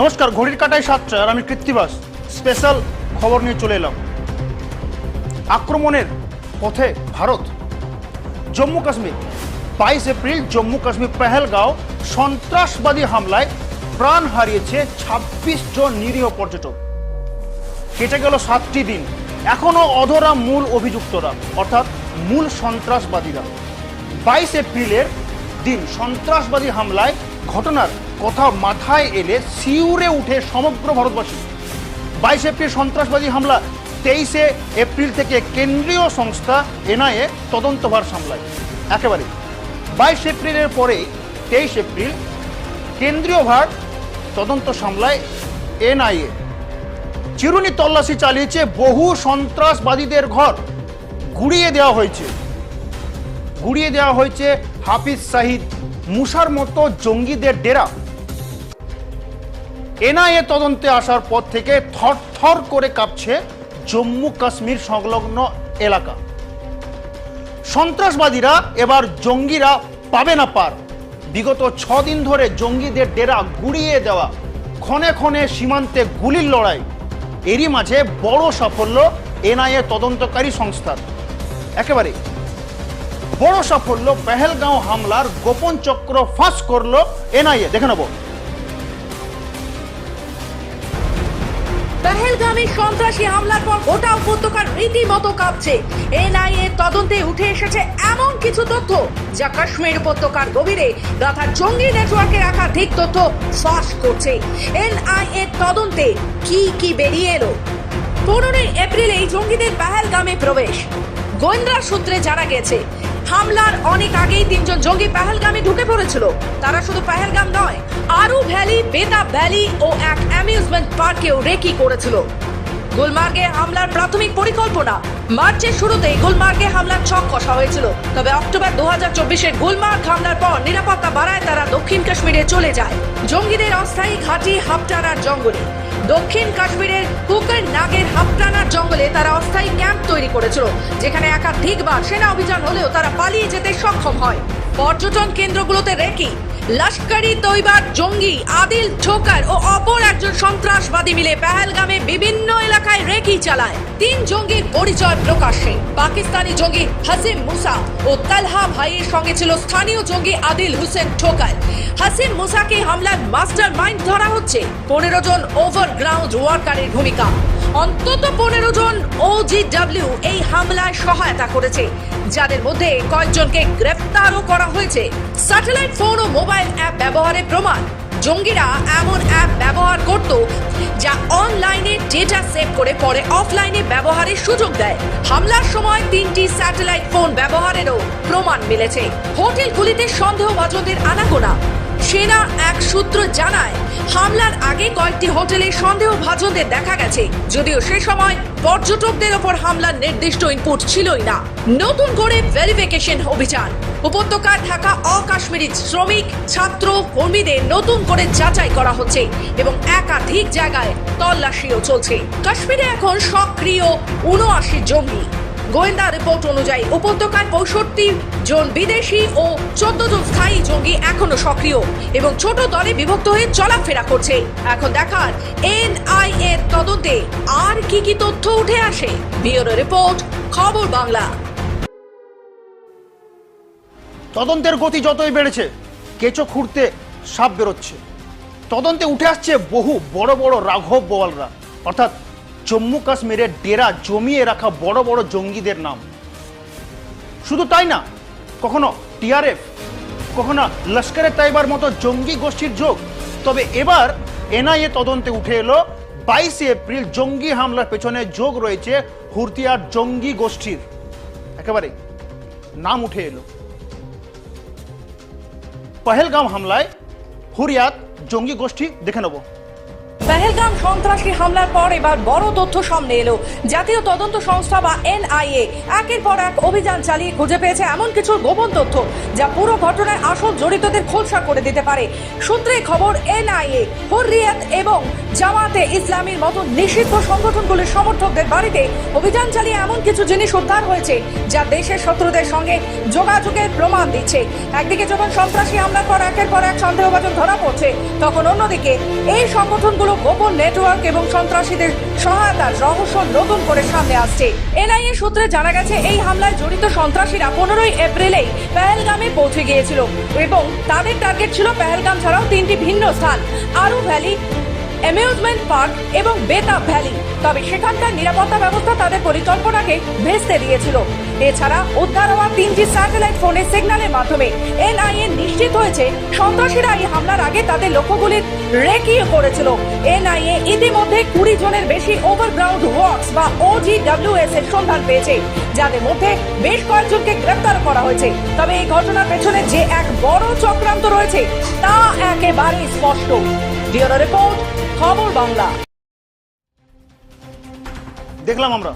নমস্কার, ঘড়ির কাটায় সাতটা আর আমি কৃত্তিবাস। স্পেশাল খবর নিয়ে চলে এলাম। আক্রমণের পথে ভারত। জম্মু কাশ্মীর। বাইশ এপ্রিল জম্মু কাশ্মীর পেহেলগাঁও সন্ত্রাসবাদী হামলায় প্রাণ হারিয়েছে ছাব্বিশ জন নিরীহ পর্যটক। কেটে গেল সাতটি দিন। এখনও অধরা মূল অভিযুক্তরা, অর্থাৎ মূল সন্ত্রাসবাদীরা। বাইশ এপ্রিলের দিন সন্ত্রাসবাদী হামলায় ঘটনার কথা মাথায় এলে শিউরে উঠে সমগ্র ভারতবাসী। বাইশ এপ্রিল সন্ত্রাসবাদী হামলা, তেইশে এপ্রিল থেকে কেন্দ্রীয় সংস্থা এনআইএ তদন্তভার সামলায়। একেবারে বাইশ এপ্রিলের পরে তেইশ এপ্রিল কেন্দ্রীয় ভার তদন্ত সামলায় এনআইএ। চিরুনি তল্লাশি চালিয়েছে বহু সন্ত্রাসবাদীদের ঘর। গুড়িয়ে দেওয়া হয়েছে। গুড়িয়ে দেওয়া হয়েছে হাফিজ সাহিদ মুসার মতো জঙ্গিদের ডেরা। এনআইএ তদন্তে আসার পর থেকে থরথর করে কাঁপছে জম্মু কাশ্মীর সংলগ্ন এলাকা। সন্ত্রাসবাদীরা এবার জঙ্গিরা পাবে না পার। বিগত ছ দিন ধরে জঙ্গিদের ডেরা গুড়িয়ে দেওয়া, ক্ষণে ক্ষণে সীমান্তে গুলির লড়াই। এরই মাঝে বড় সাফল্য এনআইএ তদন্তকারী সংস্থার। একেবারে বড় সাফল্য, পেহেলগাঁও হামলার গোপন চক্র ফাঁস করল এনআইএ। দেখে নেব। পেহেলগামে সন্ত্রাসী হামলার পর গোটা উপত্যকার রীতিমতো কাঁপছে। এনআইএ তদন্তে উঠে এসেছে এমন কিছু তথ্য, যা কাশ্মীর উপত্যকার গভীরে গাথা জঙ্গি নেটওয়ার্কের একাধিক তথ্য ফাঁস করছে। এনআইএ তদন্তে কি কি বেরিয়ে এলো? পনেরোই এপ্রিলে এই জঙ্গিদের পেহেলগামে প্রবেশ। গোয়েন্দা সূত্রে জানা গেছে হামলার অনেক আগেই তিনজন জঙ্গি পেহেলগামে ঢুকে পড়েছিল। তারা শুধু পেহেলগাম নয় আরু ভ্যালি, বেতা ভ্যালি ও এক অ্যামিউজমেন্ট পার্কেও রেকি করেছিল। গুলমার্গে হামলার প্রাথমিক পরিকল্পনা। মার্চের শুরুতেই গুলমার্গে হামলার ছক কষা হয়েছিল। তবে অক্টোবর দু হাজার চব্বিশের গুলমার্গ হামলার পর নিরাপত্তা বাড়ায় তারা দক্ষিণ কাশ্মীরে চলে যায়। জঙ্গিদের অস্থায়ী ঘাঁটি হাপটারার জঙ্গলে। দক্ষিণ কাশ্মীরের কুকের নাগের হাফটানার জঙ্গলে তারা অস্থায়ী ক্যাম্প তৈরি করেছিল, যেখানে একাধিকবার সেনা অভিযান হলেও তারা পালিয়ে যেতে সক্ষম হয়। পর্যটন কেন্দ্রগুলোতে রেকি লস্করি তৈবার জঙ্গি, আদিল, ঠোকার ও অপর একজন সন্ত্রাসবাদী মিলে পেহেলগামে বিভিন্ন এলাকায় রেকি চালায়। তিন জঙ্গির পরিচয় প্রকাশ্যে। পাকিস্তানি জঙ্গি হাসিম মুসা ও তালহা ভাইয়ের সঙ্গে ছিল স্থানীয় জঙ্গি আদিল হোসেন ঠোকার। হাসিম মুসাকে হামলার মাস্টার মাইন্ড ধরা হচ্ছে। পনেরো জন ওভারগ্রাউন্ড ওয়ার্কারের ভূমিকা। অন্তত পনেরো জন ওজিডব্লিউ এই হামলায় সহায়তা করেছে। যাদের মধ্যে কয়েকজনকে গ্রেফতারও করা হয়েছে। স্যাটেলাইট ফোন ও মোবাইল অ্যাপ ব্যবহারের প্রমাণ। জঙ্গিরা এমন অ্যাপ ব্যবহার করত, যা অনলাইনে ডেটা সেভ করে পরে অফলাইনে ব্যবহারের সুযোগ দেয়। হামলার সময় তিনটি স্যাটেলাইট ফোন ব্যবহারেরও প্রমাণ মিলেছে। হোটেলগুলিতে সন্দেহভাজনদের আনাগোনা। সেনা এক সূত্র জানায়, হামলার আগে কয়েকটি হোটেলে সন্দেহভাজনদের দেখা গেছে। যদিও সে সময় পর্যটকদের ওপর হামলার নির্দিষ্ট ইনপুট ছিলই না। নতুন করে ভেরিফিকেশন অভিযান। উপত্যকায় থাকা অকাশ্মীরি শ্রমিক, ছাত্র, কর্মীদের নতুন করে যাচাই করা হচ্ছে এবং একাধিক জায়গায় তল্লাশিও চলছে। কাশ্মীরে এখন সক্রিয় উনআশি জঙ্গি। গোয়েন্দা রিপোর্ট অনুযায়ী উপত্যকার পঁয়ষট্টি জন বিদেশি ও চোদ্দ জন স্থায়ী জঙ্গি এখনও সক্রিয় এবং ছোট দলে বিভক্ত হয়ে চলাফেরা করছে। এখন দেখার এনআইএ তদন্তে আর কি কি তথ্য উঠে আসে, ব্যুরো রিপোর্ট, খবর বাংলা। তদন্তের গতি যতই বেড়েছে, কেঁচো খুঁড়তে সাপ বেরোচ্ছে। তদন্তে উঠে আসছে বহু বড় বড় রাঘব বোয়ালরা। অর্থাৎ জম্মু কাশ্মীরের ডেরা জমিয়ে রাখা বড় বড় জঙ্গিদের নাম। শুধু তাই না, কখনো টিআরএফ, কখনো লস্করে তাইবার মতো জঙ্গি গোষ্ঠীর যোগ। তবে এবার এনআইএ তদন্তে উঠে এলো, বাইশে এপ্রিল জঙ্গি হামলার পেছনে যোগ রয়েছে হুরতিয়ার জঙ্গি গোষ্ঠীর। একেবারে নাম উঠে এলো। পহেলগাম হামলায় হুরিয়াত জঙ্গি গোষ্ঠী দেখে নেব। পেহেলগাম সন্ত্রাসী হামলার পর এবার বড় তথ্য সামনে এলো। জাতীয় তদন্ত সংস্থা বা এনআইএ একের পর এক অভিযান চালিয়ে খুঁজে পেয়েছে এমন কিছু গোপন তথ্য যা পুরো ঘটনায় আসল জড়িতদের খোলসা করে দিতে পারে। সূত্রে খবর, এনআইএ, হুররিয়াত এবং জামাতে ইসলামীর মতো নিষিদ্ধ সংগঠনগুলির সমর্থকদের বাড়িতে অভিযান চালিয়ে এমন কিছু জিনিস উদ্ধার হয়েছে যা দেশের শত্রুদের সঙ্গে যোগাযোগের প্রমাণ দিচ্ছে। একদিকে যখন সন্ত্রাসী হামলার পর একের পর এক সন্দেহভাজন ধরা পড়ছে, তখন অন্যদিকে এই সংগঠনগুলো গোপন নেটওয়ার্ক এবং সন্ত্রাসীদের সহায়তার রহস্য নতুন করে সামনে আসছে। এনআইএ সূত্রে জানা গেছে, এই হামলায় জড়িত সন্ত্রাসীরা পনেরোই এপ্রিলেই পেহেলগামে পৌঁছে গিয়েছিল এবং তাদের টার্গেট ছিল পেহেলগাম ছাড়াও তিনটি ভিন্ন স্থান, আরু ভ্যালি অ্যামিউজমেন্ট পার্ক এবং বেতাব ভ্যালি তবে সেখানকার নিরাপত্তা ব্যবস্থা তাদের পরিকল্পনাকে ভেস্তে দিয়েছিল। এছাড়া উদ্ধার হওয়া তিনটি স্যাটেলাইট ফোনের সিগন্যালের মাধ্যমে এনআইএ নিশ্চিত হয়েছে, সন্ত্রাসীরা এই হামলার আগে তাদের লক্ষ্যগুলির রেকিও করেছিল। এনআইএ ইতিমধ্যে কুড়ি জনের বেশি ওভারগ্রাউন্ড ওয়ার্কস বা ওজিডব্লিউএস এর সন্ধান পেয়েছে, যাদের মধ্যে বেশ কয়েকজনকে গ্রেপ্তার করা হয়েছে। তবে এই ঘটনার পেছনে যে এক বড় চক্রান্ত রয়েছে, তা একেবারে স্পষ্ট। দেখলাম আমরা।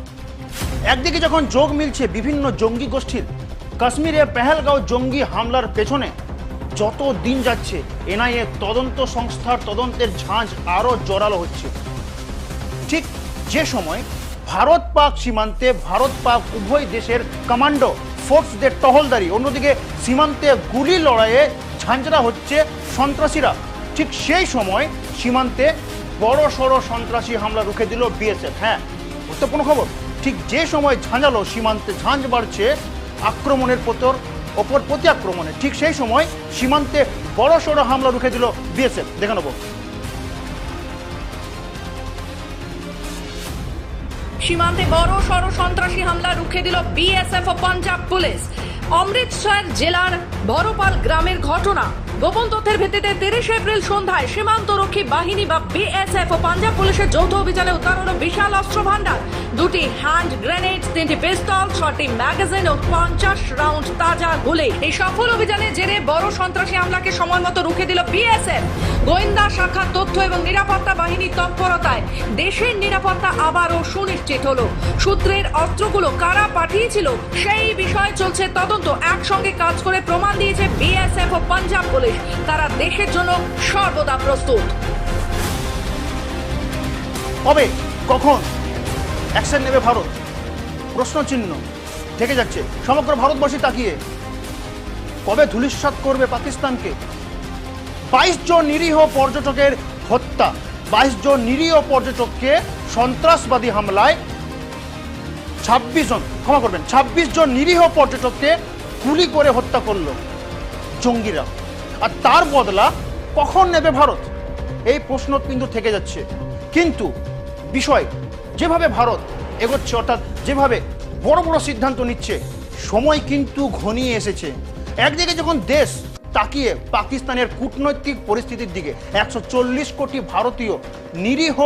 একদিকে যখন যোগ মিলছে বিভিন্ন জঙ্গি গোষ্ঠীর, কাশ্মীরে পেহেলগাঁও জঙ্গি হামলার পেছনে যত দিন যাচ্ছে, এনআইএ তদন্ত সংস্থার তদন্তের ঝাঁঝ আরও জোরালো হচ্ছে। ঠিক যে সময় ভারত পাক সীমান্তে, ভারত পাক উভয় দেশের কমান্ডো ফোর্সদের টহলদারি, অন্যদিকে সীমান্তে গুলি লড়াইয়ে ঝাঁঝরা হচ্ছে সন্ত্রাসীরা। ঠিক সেই সময় সীমান্তে বড় সড়ো সন্ত্রাসী হামলা রুখে দিল বিএসএফ হ্যাঁ। গুরুত্বপূর্ণ খবর। ঠিক যে সময় ঝাঁঝালো, সীমান্তে ঝাঁঝ বাড়ছে আক্রমণের পতর ওপর প্রতি আক্রমণে ঠিক সেই সময় সীমান্তে বড় সড়ো হামলা রুখে দিল বিএসএফ দেখে নেব। সীমান্তে বড় সড় সন্ত্রাসী হামলা রুখে দিল বিএসএফ ও পাঞ্জাব পুলিশ। অমৃতসর জেলার বড়পাল গ্রামের ঘটনা। গোপন তথ্যের ভিত্তিতে তিরিশ এপ্রিল সন্ধ্যায় সীমান্তরক্ষী বাহিনী বা বিএসএফ ও পাঞ্জাব পুলিশের যৌথ অভিযানে উদ্ধার বিশাল অস্ত্র ভান্ডার দুটি হ্যান্ড গ্রেনেড, তিনটি পিস্তল, ছটি ম্যাগাজিন ও পঞ্চাশ রাউন্ড তাজা গুলি। এই সফল অভিযানে জেরে বড় সন্ত্রাসী হামলাকে সময় মতো রুখে দিল বিএসএফ। গোয়েন্দা শাখা তথ্য এবং নিরাপত্তা বাহিনীর তৎপরতায় দেশের নিরাপত্তা আবারও সুনিশ্চিত হলো। সূত্রের অস্ত্রগুলো কারা পাঠিয়েছিল সেই বিষয়ে চলছে তদন্ত। একসঙ্গে কাজ করে প্রমাণ দিয়েছে বিএসএফ ও পাঞ্জাব পুলিশ। তারা দেশের জন্য সর্বদা প্রস্তুত। কবে? কখন? অ্যাকশন নেবে ভারত। প্রশ্ন চিহ্ন থেকে যাচ্ছে। সমগ্র ভারতবর্ষে তাকিয়ে। কবে ধূলিসাৎ করবে পাকিস্তানকে? বাইশ জন নিরীহ পর্যটকের হত্যা। বাইশ জন নিরীহ পর্যটককে সন্ত্রাসবাদী হামলায় ছাব্বিশ জন ক্ষমা করবেন, ছাব্বিশ জন নিরীহ পর্যটককে গুলি করে হত্যা করল জঙ্গিরা। আর তার বদলা কখন নেবে ভারত? এই প্রশ্ন কিন্তু থেকে যাচ্ছে। কিন্তু বিষয়, যেভাবে ভারত এগোচ্ছে, অর্থাৎ যেভাবে বড় বড় সিদ্ধান্ত নিচ্ছে, সময় কিন্তু ঘনিয়ে এসেছে। একদিকে যখন দেশ তাকিয়ে পাকিস্তানের কূটনৈতিক পরিস্থিতির দিকে, একশো চল্লিশ কোটি ভারতীয় নিরীহ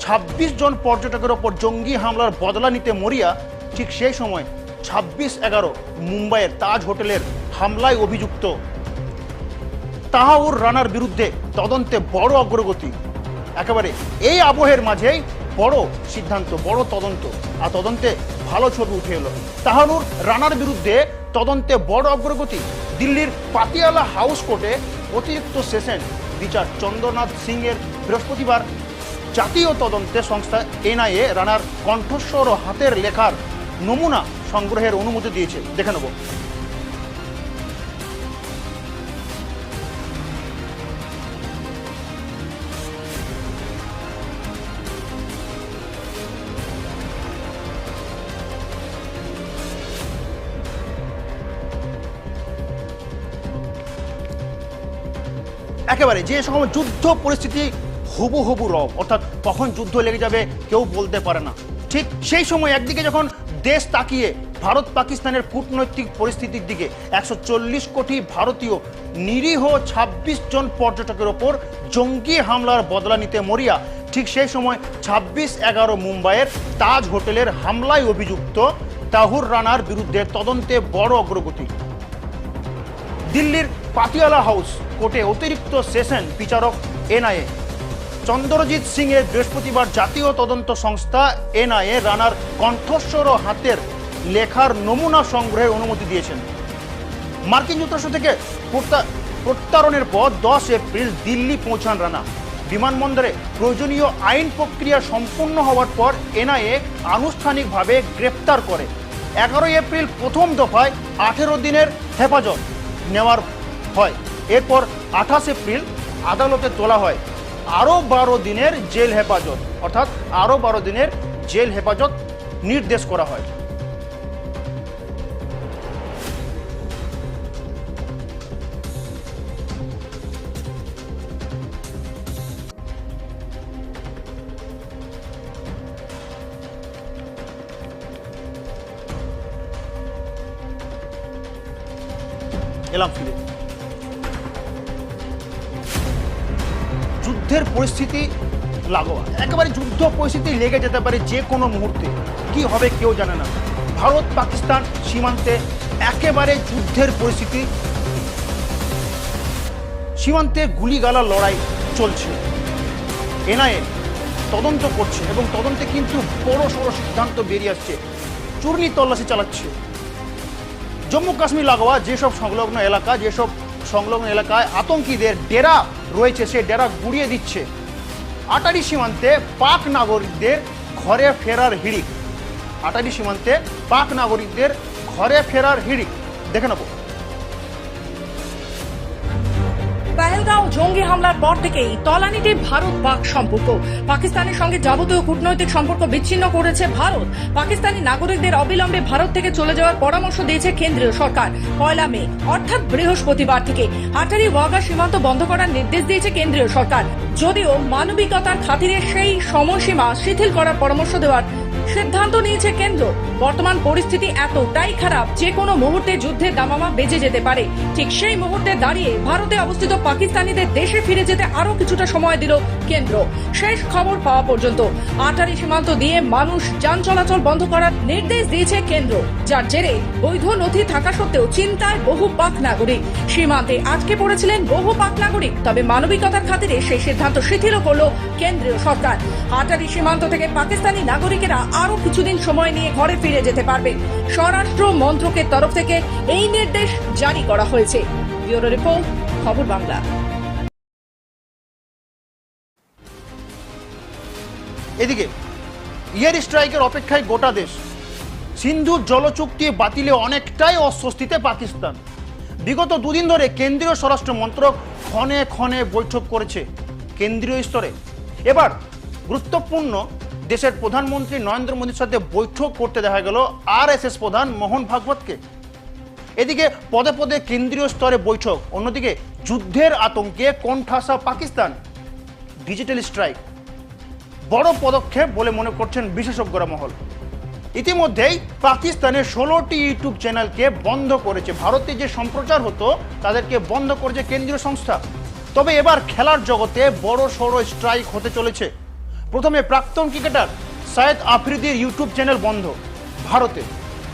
ছাব্বিশ জন পর্যটকের ওপর জঙ্গি হামলার বদলা নিতে মরিয়া, ঠিক সেই সময় ছাব্বিশ এগারো মুম্বাইয়ের তাজ হোটেলের হামলায় অভিযুক্ত তাহাউর রানার বিরুদ্ধে তদন্তে বড় অগ্রগতি। একেবারে এই আবহের মাঝেই বড় সিদ্ধান্ত, বড় তদন্ত, আর তদন্তে ভালো ছবি উঠে এলো। তাহানুর রানার বিরুদ্ধে তদন্তে বড় অগ্রগতি। দিল্লির পাতিয়ালা হাউস কোর্টে অতিরিক্ত সেশন, বিচার চন্দ্রনাথ সিং এর বৃহস্পতিবার। জাতীয় তদন্তে সংস্থা এনআইএ রানার কণ্ঠস্বর ও হাতের লেখার নমুনা সংগ্রহের অনুমতি দিয়েছে। দেখে নেব। একেবারে যে সময় যুদ্ধ পরিস্থিতি হুবু হুবু রব, অর্থাৎ কখন যুদ্ধ লেগে যাবে কেউ বলতে পারে না। ঠিক সেই সময় একদিকে যখন দেশ তাকিয়ে ভারত পাকিস্তানের কূটনৈতিক পরিস্থিতির দিকে একশো চল্লিশ কোটি ভারতীয় নিরীহ ২৬ জন পর্যটকের ওপর জঙ্গি হামলার বদলা নিতে মরিয়া, ঠিক সেই সময় ছাব্বিশ এগারো মুম্বাইয়ের তাজ হোটেলের হামলায় অভিযুক্ত তাহুর রানার বিরুদ্ধে তদন্তে বড় অগ্রগতি। দিল্লির পাতিয়ালা হাউস কোর্টে অতিরিক্ত সেশন বিচারক এনআইএ। চন্দ্রজিৎ সিং এর বৃহস্পতিবার জাতীয় তদন্ত সংস্থা এনআইএ রানার কণ্ঠস্বর ও হাতের লেখার নমুনা সংগ্রহের অনুমতি দিয়েছেন। মার্কিন যুক্তরাষ্ট্র থেকে প্রত্যা- প্রত্যারণের পর দশ এপ্রিল দিল্লি পৌঁছান রানা। বিমানবন্দরে প্রয়োজনীয় আইন প্রক্রিয়া সম্পূর্ণ হওয়ার পর এনআইএ আনুষ্ঠানিকভাবে গ্রেপ্তার করে। এগারোই এপ্রিল প্রথম দফায় আঠেরো দিনের হেফাজত নেওয়ার হয়। এরপর আঠাশ এপ্রিল আদালতে তোলা হয়। আরও বারো দিনের জেল হেফাজত, অর্থাৎ আরও বারো দিনের জেল হেফাজত নির্দেশ করা হয়। এলাম ফিরে। যুদ্ধের পরিস্থিতি লাগোয়া। একেবারে যুদ্ধ পরিস্থিতি লেগে যেতে পারে যে কোনো মুহূর্তে। কি হবে কেউ জানে না। ভারত পাকিস্তান সীমান্তে একেবারে যুদ্ধের পরিস্থিতি। সীমান্তে গুলিগালা লড়াই চলছে। এনআইএ তদন্ত করছে এবং তদন্তে কিন্তু বড় সড়ো সিদ্ধান্ত বেরিয়ে আসছে। চূর্ণি তল্লাশি চালাচ্ছে। জম্মু কাশ্মীর লাগোয়া যেসব সংলগ্ন এলাকা, যেসব সংলগ্ন এলাকায় আতঙ্কীদের ডেরা রয়েছে সে ডেরা গুড়িয়ে দিচ্ছে। আটারি সীমান্তে পাক নাগরিকদের ঘরে ফেরার হিড়িক। আটারি সীমান্তে পাক নাগরিকদের ঘরে ফেরার হিড়িক। দেখে নেব। পেহেলগাঁও জঙ্গি হামলার পর থেকেই তলানিতে ভারত পাক সম্পর্ক। পাকিস্তানের সঙ্গে যাবতীয় কূটনৈতিক সম্পর্ক বিচ্ছিন্ন করেছে ভারত। পাকিস্তানি নাগরিকদের অবিলম্বে ভারত থেকে চলে যাওয়ার পরামর্শ দিয়েছে কেন্দ্রীয় সরকার। পয়লা মে, অর্থাৎ বৃহস্পতিবার থেকে আটারি ওয়াগা সীমান্ত বন্ধ করার নির্দেশ দিয়েছে কেন্দ্রীয় সরকার। যদিও মানবিকতার খাতিরে সেই সময়সীমা শিথিল করার পরামর্শ দেওয়ার সিদ্ধান্ত নিয়েছে কেন্দ্র। বর্তমান পরিস্থিতি এতটাই খারাপ যে কোনো মুহূর্তে যুদ্ধের দামামা বেজে যেতে পারে। ঠিক সেই মুহূর্তে দাঁড়িয়ে ভারতে অবস্থিত পাকিস্তানিদের দেশে ফিরে যেতে আরও কিছুটা সময় দিল কেন্দ্র। শেষ খবর পাওয়া পর্যন্ত আটারি সীমান্ত দিয়ে মানুষ যান চলাচল বন্ধ করার নির্দেশ দিয়েছে কেন্দ্র। যার জেরে বৈধ নথি থাকা সত্ত্বেও চিন্তায় বহু পাক নাগরিক। সীমান্তে আজকে পড়েছিলেন বহু পাক নাগরিক, তবে মানবিকতার খাতিরে সেই সিদ্ধান্ত শিথিল করল কেন্দ্রীয় সরকার। আটারি সীমান্ত থেকে পাকিস্তানি নাগরিকেরা আরও কিছুদিন সময় নিয়ে ঘরে ফিরে যেতে পারবে। স্বরাষ্ট্র মন্ত্রকের তরফ থেকে এই নির্দেশ জারি করা হয়েছে। ব্যুরো রিপোর্ট, খবর বাংলা। এদিকে ইয়ার স্ট্রাইকের অপেক্ষায় গোটা দেশ। সিন্ধু জলচুক্তি বাতিলে অনেকটাই অস্বস্তিতে পাকিস্তান। বিগত দুদিন ধরে কেন্দ্রীয় স্বরাষ্ট্র মন্ত্রক ক্ষণে ক্ষণে বৈঠক করেছে কেন্দ্রীয় স্তরে। এবার গুরুত্বপূর্ণ দেশের প্রধানমন্ত্রী নরেন্দ্র মোদীর সাথে বৈঠক করতে দেখা গেল আর প্রধান মোহন ভাগবতকে। এদিকে পদে পদে কেন্দ্রীয় স্তরে বৈঠক, অন্যদিকে যুদ্ধের আতঙ্কে কোণঠাসা পাকিস্তান। ডিজিটাল স্ট্রাইক, বড় পদক্ষেপ বলে মনে করছেন বিশেষজ্ঞরা মহল। ইতিমধ্যেই পাকিস্তানের ষোলোটি ইউটিউব চ্যানেলকে বন্ধ করেছে। ভারতে যে সম্প্রচার হতো, তাদেরকে বন্ধ করেছে কেন্দ্রীয় সংস্থা। তবে এবার খেলার জগতে বড় সড়ো স্ট্রাইক হতে চলেছে। প্রথমে প্রাক্তন ক্রিকেটার সায়েদ আফ্রিদির ইউটিউব চ্যানেল বন্ধ, ভারতে।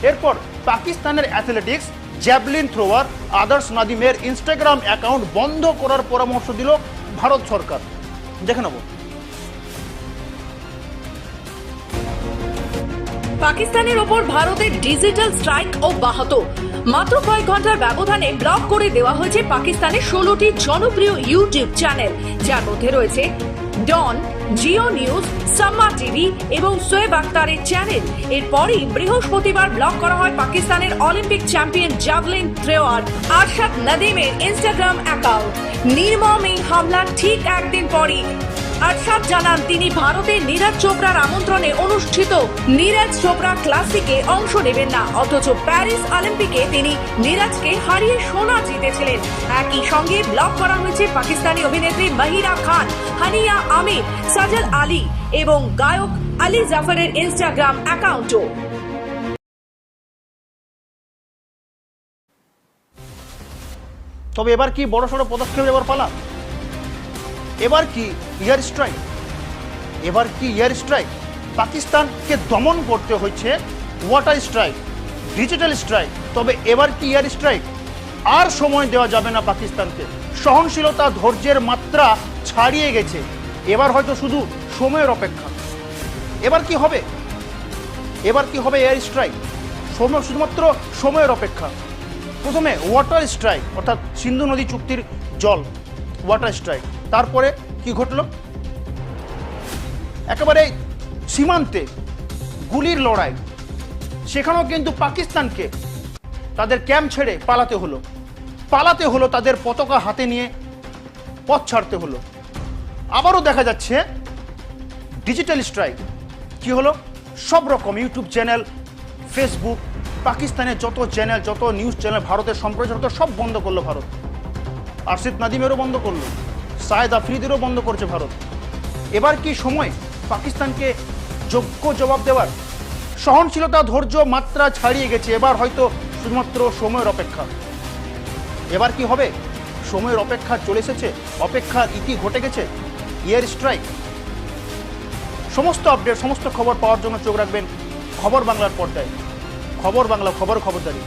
এরপর পাকিস্তানের অ্যাথলেটিক্স জ্যাভলিন থ্রোয়ার, আদার্স নাদিমের ইনস্টাগ্রাম অ্যাকাউন্ট বন্ধ করার পরামর্শ দিল ভারত সরকার। দেখে নেব। পাকিস্তানের ওপর ভারতের ডিজিটাল স্ট্রাইক অব্যাহত। মাত্র কয়েক ঘণ্টার ব্যবধানে ব্লক করে দেওয়া হয়েছে পাকিস্তানের ষোলোটি জনপ্রিয় ইউটিউব চ্যানেল, যার মধ্যে রয়েছে ডন জিও নিউজ, সাম্মা টিভি এবং সোয়েব আক্তারের চ্যানেল। এরপরই বৃহস্পতিবার ব্লক করা হয় পাকিস্তানের Olympic champion javelin thrower Arshad নদীমের Instagram account নির্মম এই হামলার ঠিক একদিন পরই আরশাদ জানান, তিনি ভারতের নীরজ চোপড়ার আমন্ত্রণে অনুষ্ঠিত নীরজ চোপড়া ক্লাসিকে অংশ নেবেন না। অথচ প্যারিস অলিম্পিকে তিনি নীরজকে হারিয়ে সোনা জিতেছিলেন। একই সঙ্গে ব্লক করা হয়েছে পাকিস্তানি অভিনেত্রী মাহিরা খান, হানিয়া আমির সাজল আলী এবং গায়ক আলী জাফরের ইনস্টাগ্রাম অ্যাকাউন্টও। তবে এবার কি বড় সড়ো পদক্ষেপ এবার পালা? এবার কি ইয়ার স্ট্রাইক? এবার কি ইয়ার স্ট্রাইক? পাকিস্তানকে দমন করতে হচ্ছে ওয়াটার স্ট্রাইক, ডিজিটাল স্ট্রাইক। তবে এবার কি ইয়ার স্ট্রাইক? আর সময় দেওয়া যাবে না পাকিস্তানকে। সহনশীলতা ধৈর্যের মাত্রা ছাড়িয়ে গেছে। এবার হয়তো শুধু সময়ের অপেক্ষা। এবার কি হবে? এবার কি হবে এয়ার স্ট্রাইক? সময় শুধুমাত্র সময়ের অপেক্ষা। প্রথমে ওয়াটার স্ট্রাইক, অর্থাৎ সিন্ধু নদী চুক্তির জল, ওয়াটার স্ট্রাইক। তারপরে কি ঘটল? একেবারে সীমান্তে গুলির লড়াই। সেখানেও কিন্তু পাকিস্তানকে তাদের ক্যাম্প ছেড়ে পালাতে হলো। পালাতে হলো তাদের পতাকা হাতে নিয়ে, পথ ছাড়তে হলো। আবারও দেখা যাচ্ছে ডিজিটাল স্ট্রাইক। কি হলো? সব রকম ইউটিউব চ্যানেল, ফেসবুক পাকিস্তানের যত চ্যানেল, যত নিউজ চ্যানেল, ভারতের সম্প্রচার হতো, সব বন্ধ করল ভারত। আরশিদ নাদিমেরও বন্ধ করল। সায়েদ আফ্রিদেরও বন্ধ করছে ভারত। এবার কি সময়? পাকিস্তানকে যোগ্য জবাব দেওয়ার সহনশীলতা, ধৈর্য, মাত্রা ছাড়িয়ে গেছে। এবার হয়তো শুধুমাত্র সময়ের অপেক্ষা। এবার কি হবে? সময়ের অপেক্ষা চলে এসেছে। অপেক্ষার ইতি ঘটে গেছে। ইয়ার স্ট্রাইক। সমস্ত আপডেট, সমস্ত খবর পাওয়ার জন্য চোখ রাখবেন খবর বাংলার পর্দায়। খবর বাংলা খবর খবরদারি।